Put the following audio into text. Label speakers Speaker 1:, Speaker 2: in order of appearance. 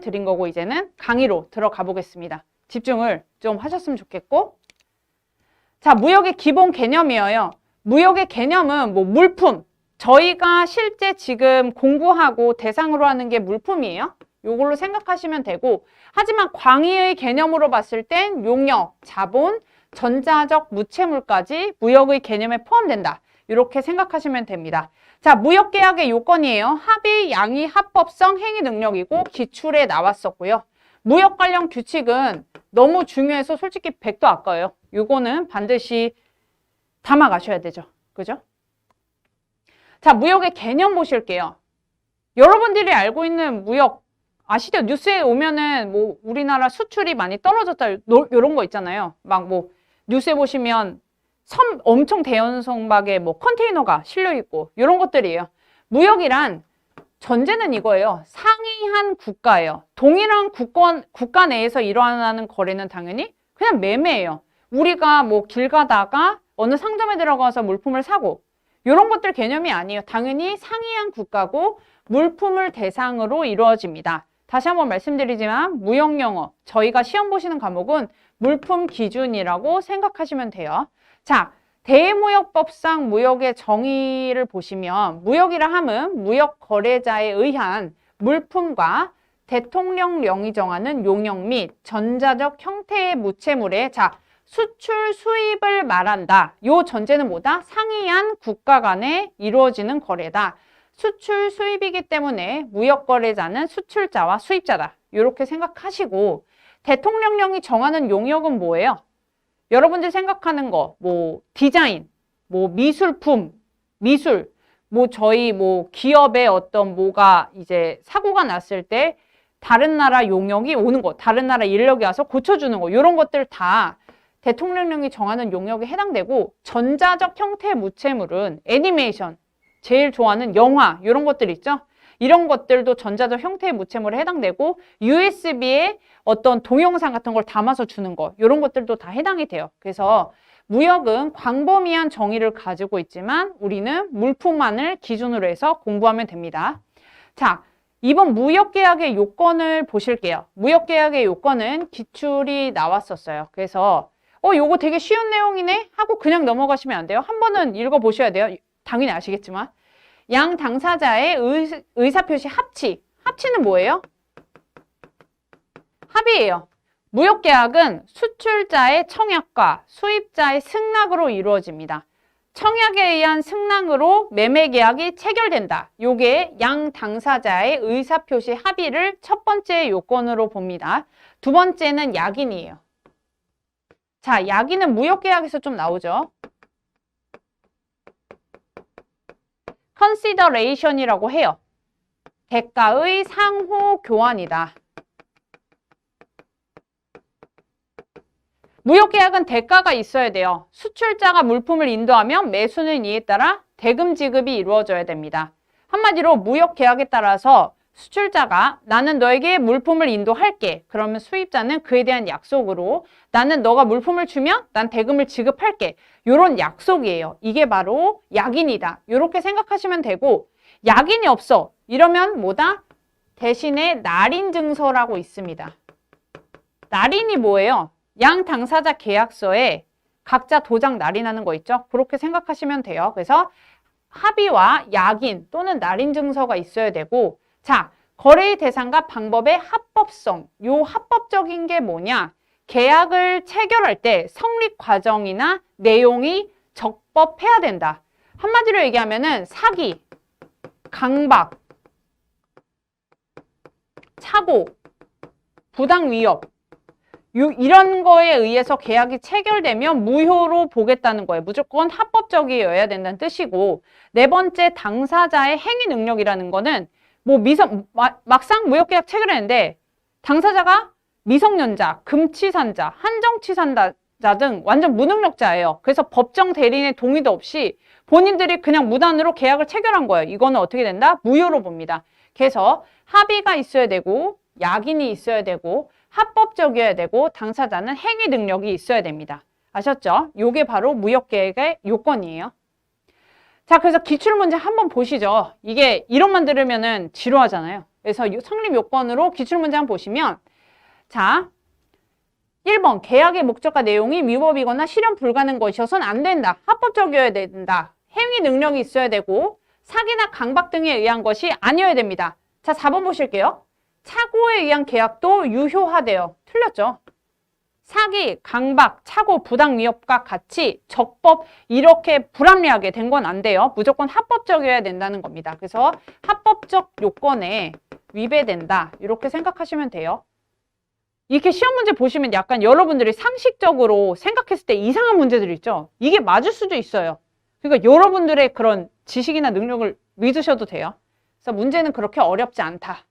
Speaker 1: 드린 거고 이제는 강의로 들어가 보겠습니다. 집중을 좀 하셨으면 좋겠고 자, 무역의 기본 개념이에요. 무역의 개념은 뭐 물품, 저희가 실제 지금 공부하고 대상으로 하는 게 물품이에요. 요걸로 생각하시면 되고 하지만 광의의 개념으로 봤을 땐 용역, 자본, 전자적 무채물까지 무역의 개념에 포함된다. 이렇게 생각하시면 됩니다. 자, 무역계약의 요건이에요. 합의, 양의, 합법성, 행위 능력이고 기출에 나왔었고요. 무역 관련 규칙은 너무 중요해서 솔직히 100도 아까워요. 요거는 반드시 담아 가셔야 되죠. 그죠? 자, 무역의 개념 보실게요. 여러분들이 알고 있는 무역 아시죠? 뉴스에 오면은 뭐 우리나라 수출이 많이 떨어졌다 이런 거 있잖아요. 막 뭐 뉴스에 보시면 섬 엄청 대연성박에 뭐 컨테이너가 실려 있고 이런 것들이에요. 무역이란 전제는 이거예요. 상이한 국가예요. 동일한 국권, 국가 내에서 일어나는 거래는 당연히 그냥 매매예요. 우리가 뭐 길 가다가 어느 상점에 들어가서 물품을 사고 이런 것들 개념이 아니에요. 당연히 상이한 국가고 물품을 대상으로 이루어집니다. 다시 한번 말씀드리지만 무역 영어 저희가 시험 보시는 과목은 물품 기준이라고 생각하시면 돼요. 자, 대무역법상 무역의 정의를 보시면 무역이라 함은 무역 거래자에 의한 물품과 대통령령이 정하는 용역 및 전자적 형태의 무채물의 자 수출 수입을 말한다. 요 전제는 뭐다? 상이한 국가 간에 이루어지는 거래다. 수출 수입이기 때문에 무역 거래자는 수출자와 수입자다. 이렇게 생각하시고 대통령령이 정하는 용역은 뭐예요? 여러분들 생각하는 거, 뭐 디자인, 뭐 미술품, 미술, 뭐 저희 뭐 기업의 어떤 뭐가 이제 사고가 났을 때 다른 나라 용역이 오는 거, 다른 나라 인력이 와서 고쳐주는 거, 이런 것들 다 대통령령이 정하는 용역에 해당되고 전자적 형태의 무채물은 애니메이션, 제일 좋아하는 영화 이런 것들 있죠. 이런 것들도 전자적 형태의 무채물에 해당되고 USB에 어떤 동영상 같은 걸 담아서 주는 거 이런 것들도 다 해당이 돼요. 그래서 무역은 광범위한 정의를 가지고 있지만 우리는 물품만을 기준으로 해서 공부하면 됩니다. 자, 이번 무역계약의 요건을 보실게요. 무역계약의 요건은 기출이 나왔었어요. 그래서 어, 요거 되게 쉬운 내용이네? 하고 그냥 넘어가시면 안 돼요. 한 번은 읽어보셔야 돼요. 당연히 아시겠지만. 양 당사자의 의, 의사표시 합치. 합치는 뭐예요? 합의예요. 무역계약은 수출자의 청약과 수입자의 승낙으로 이루어집니다. 청약에 의한 승낙으로 매매계약이 체결된다. 요게 양 당사자의 의사표시 합의를 첫 번째 요건으로 봅니다. 두 번째는 약인이에요. 자, 약인은 무역계약에서 좀 나오죠. Consideration이라고 해요. 대가의 상호 교환이다. 무역계약은 대가가 있어야 돼요. 수출자가 물품을 인도하면 매수는 이에 따라 대금 지급이 이루어져야 됩니다. 한마디로 무역계약에 따라서 수출자가 나는 너에게 물품을 인도할게. 그러면 수입자는 그에 대한 약속으로 나는 너가 물품을 주면 난 대금을 지급할게. 이런 약속이에요. 이게 바로 약인이다. 이렇게 생각하시면 되고 약인이 없어. 이러면 뭐다? 대신에 날인 증서라고 있습니다. 날인이 뭐예요? 양 당사자 계약서에 각자 도장 날인하는 거 있죠? 그렇게 생각하시면 돼요. 그래서 합의와 약인 또는 날인 증서가 있어야 되고 자, 거래의 대상과 방법의 합법성. 요 합법적인 게 뭐냐? 계약을 체결할 때 성립 과정이나 내용이 적법해야 된다. 한마디로 얘기하면은 사기, 강박, 차고, 부당 위협 요, 이런 거에 의해서 계약이 체결되면 무효로 보겠다는 거예요. 무조건 합법적이어야 된다는 뜻이고 네 번째 당사자의 행위 능력이라는 거는 뭐 미성 마, 막상 무역계약 체결했는데 당사자가 미성년자, 금치산자, 한정치산자 등 완전 무능력자예요. 그래서 법정 대리인의 동의도 없이 본인들이 그냥 무단으로 계약을 체결한 거예요. 이거는 어떻게 된다? 무효로 봅니다. 그래서 합의가 있어야 되고 약인이 있어야 되고 합법적이어야 되고 당사자는 행위 능력이 있어야 됩니다. 아셨죠? 요게 바로 무역계획의 요건이에요. 자, 그래서 기출문제 한번 보시죠. 이게 이론만 들으면은 지루하잖아요. 그래서 요- 성립 요건으로 기출문제 한번 보시면 자 1번 계약의 목적과 내용이 위법이거나 실현 불가능 것이어서는 안 된다. 합법적이어야 된다. 행위 능력이 있어야 되고 사기나 강박 등에 의한 것이 아니어야 됩니다. 자 4번 보실게요. 착오에 의한 계약도 유효하대요. 틀렸죠? 사기, 강박, 착오, 부당 위협과 같이 적법 이렇게 불합리하게 된 건 안 돼요. 무조건 합법적이어야 된다는 겁니다. 그래서 합법적 요건에 위배된다. 이렇게 생각하시면 돼요. 이렇게 시험 문제 보시면 약간 여러분들이 상식적으로 생각했을 때 이상한 문제들 있죠. 이게 맞을 수도 있어요. 그러니까 여러분들의 그런 지식이나 능력을 믿으셔도 돼요. 그래서 문제는 그렇게 어렵지 않다.